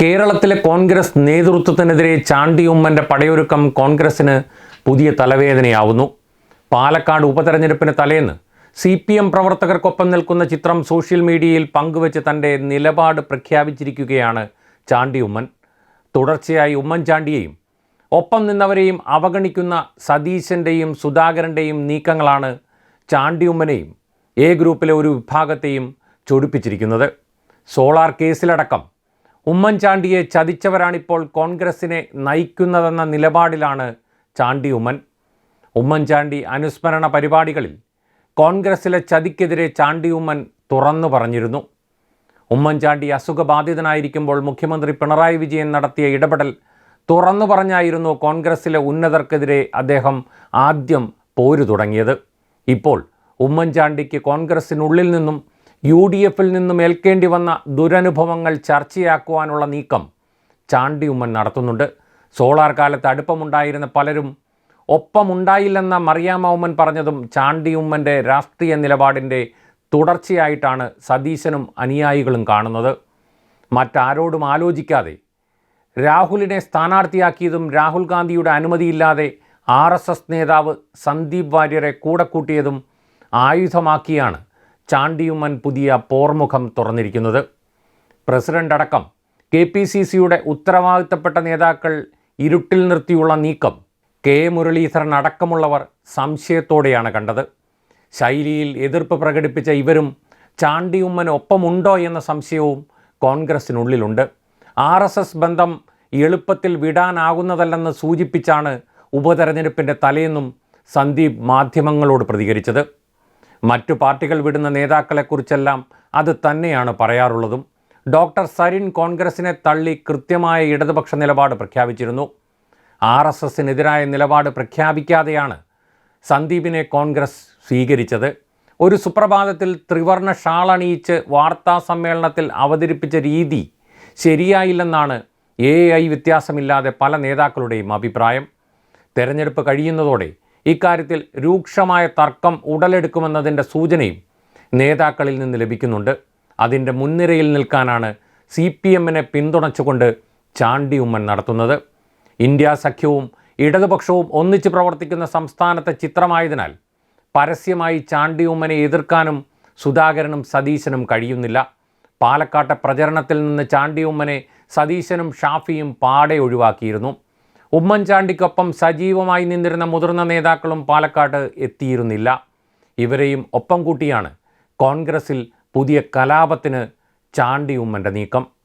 കേരളത്തിലെ കോൺഗ്രസ് നേതൃത്വത്തിനെതിരെ ചാണ്ടി ഉമ്മന്റെ പടയൊരുക്കം കോൺഗ്രസിന് പുതിയ തലവേദനയാവുന്നു. പാലക്കാട് ഉപതെരഞ്ഞെടുപ്പിന് തലേന്ന് സി പി എം പ്രവർത്തകർക്കൊപ്പം നിൽക്കുന്ന ചിത്രം സോഷ്യൽ മീഡിയയിൽ പങ്കുവച്ച് തന്റെ നിലപാട് പ്രഖ്യാപിച്ചിരിക്കുകയാണ് ചാണ്ടി ഉമ്മൻ തുടർച്ചയായി ഉമ്മൻചാണ്ടിയെയും ഒപ്പം നിന്നവരെയും അവഗണിക്കുന്ന സതീശന്റെയും സുധാകരന്റെയും നീക്കങ്ങളാണ് ചാണ്ടി ഉമ്മനെയും എ ഗ്രൂപ്പിലെ ഒരു വിഭാഗത്തെയും ചൊടിപ്പിച്ചിരിക്കുന്നത്. സോളാർ കേസിലടക്കം ഉമ്മൻചാണ്ടിയെ ചതിച്ചവരാണിപ്പോൾ കോൺഗ്രസിനെ നയിക്കുന്നതെന്ന നിലപാടിലാണ് ചാണ്ടി ഉമ്മൻ. ഉമ്മൻചാണ്ടി അനുസ്മരണ പരിപാടികളിൽ കോൺഗ്രസിലെ ചതിക്കെതിരെ ചാണ്ടി ഉമ്മൻ തുറന്നു പറഞ്ഞിരുന്നു. ഉമ്മൻചാണ്ടി അസുഖബാധിതനായിരിക്കുമ്പോൾ മുഖ്യമന്ത്രി പിണറായി വിജയൻ നടത്തിയ ഇടപെടൽ തുറന്നു പറഞ്ഞായിരുന്നു കോൺഗ്രസിലെ ഉന്നതർക്കെതിരെ അദ്ദേഹം ആദ്യം പോരു തുടങ്ങിയത്. ഇപ്പോൾ ഉമ്മൻചാണ്ടിക്ക് കോൺഗ്രസിനുള്ളിൽ നിന്നും യു ഡി എഫിൽ നിന്നും ഏൽക്കേണ്ടി വന്ന ദുരനുഭവങ്ങൾ ചർച്ചയാക്കുവാനുള്ള നീക്കം ചാണ്ടി ഉമ്മൻ നടത്തുന്നുണ്ട്. സോളാർ കാലത്ത് അടുപ്പമുണ്ടായിരുന്ന പലരും ഒപ്പമുണ്ടായില്ലെന്ന മറിയാമ്മ ഉമ്മൻ പറഞ്ഞതും ചാണ്ടി ഉമ്മന്റെ രാഷ്ട്രീയ നിലപാടിന്റെ തുടർച്ചയായിട്ടാണ് സതീശനും അനുയായികളും കാണുന്നത്. മറ്റാരോടും ആലോചിക്കാതെ രാഹുലിനെ സ്ഥാനാർത്ഥിയാക്കിയതും രാഹുൽ ഗാന്ധിയുടെ അനുമതിയില്ലാതെ ആർ എസ് എസ് നേതാവ് സന്ദീപ് വാര്യരെ കൂടെ കൂട്ടിയതും ആയുധമാക്കിയാണ് ചാണ്ടിയുമ്മൻ പുതിയ പോർമുഖം തുറന്നിരിക്കുന്നത്. പ്രസിഡന്റ് അടക്കം കെ പി സി സിയുടെ ഉത്തരവാദിത്തപ്പെട്ട നേതാക്കൾ ഇരുട്ടിൽ നിർത്തിയുള്ള നീക്കം. കെ മുരളീധരൻ അടക്കമുള്ളവർ സംശയത്തോടെയാണ് കണ്ടത്. ശൈലിയിൽ എതിർപ്പ് പ്രകടിപ്പിച്ച ഇവരും ചാണ്ടിയുമ്മന് ഒപ്പമുണ്ടോ എന്ന സംശയവും കോൺഗ്രസിനുള്ളിലുണ്ട്. ആർ എസ് എസ് ബന്ധം എളുപ്പത്തിൽ വിടാനാകുന്നതല്ലെന്ന് സൂചിപ്പിച്ചാണ് ഉപതെരഞ്ഞെടുപ്പിന്റെ തലേന്നും സന്ദീപ് മാധ്യമങ്ങളോട് പ്രതികരിച്ചത്. മറ്റു പാർട്ടികൾ വിടുന്ന നേതാക്കളെക്കുറിച്ചെല്ലാം അത് തന്നെയാണ് പറയാറുള്ളതും. ഡോക്ടർ സരിൻ കോൺഗ്രസിനെ തള്ളി കൃത്യമായ ഇടതുപക്ഷ നിലപാട് പ്രഖ്യാപിച്ചിരുന്നു. ആർ എസ് എസിനെതിരായ നിലപാട് പ്രഖ്യാപിക്കാതെയാണ് സന്ദീപിനെ കോൺഗ്രസ് സ്വീകരിച്ചത്. ഒരു സുപ്രഭാതത്തിൽ ത്രിവർണ ഷാളണിയിച്ച് വാർത്താ സമ്മേളനത്തിൽ അവതരിപ്പിച്ച രീതി ശരിയായില്ലെന്നാണ് എ ഐ വ്യത്യാസമില്ലാതെ പല നേതാക്കളുടെയും അഭിപ്രായം. തെരഞ്ഞെടുപ്പ് കഴിയുന്നതോടെ ഇക്കാര്യത്തിൽ രൂക്ഷമായ തർക്കം ഉടലെടുക്കുമെന്നതിന്റെ സൂചനയും നേതാക്കളിൽ നിന്ന് ലഭിക്കുന്നുണ്ട്. അതിന്റെ മുൻനിരയിൽ നിൽക്കാനാണ് സി പി എമ്മിനെ പിന്തുണച്ചുകൊണ്ട് ചാണ്ടി ഉമ്മൻ നടത്തുന്നത്. ഇന്ത്യ സഖ്യവും ഇടതുപക്ഷവും ഒന്നിച്ച് പ്രവർത്തിക്കുന്ന സംസ്ഥാനത്തെ ചിത്രമായതിനാൽ പരസ്യമായി ചാണ്ടി ഉമ്മനെ എതിർക്കാനും സുധാകരനും സതീശനും കഴിയുന്നില്ല. പാലക്കാട്ടെ പ്രചരണത്തിൽ നിന്ന് ചാണ്ടി ഉമ്മനെ സതീശനും ഷാഫിയും പാടെ ഒഴിവാക്കിയിരുന്നു. ഉമ്മൻചാണ്ടിക്കൊപ്പം സജീവമായി നിന്നിരുന്ന മുതിർന്ന നേതാക്കളും പാലക്കാട് എത്തിയിരുന്നില്ല. ഇവരെയും ഒപ്പം കൂട്ടിയാണ് കോൺഗ്രസിൽ പുതിയ കലാപത്തിന് ചാണ്ടി ഉമ്മന്റെ നീക്കം.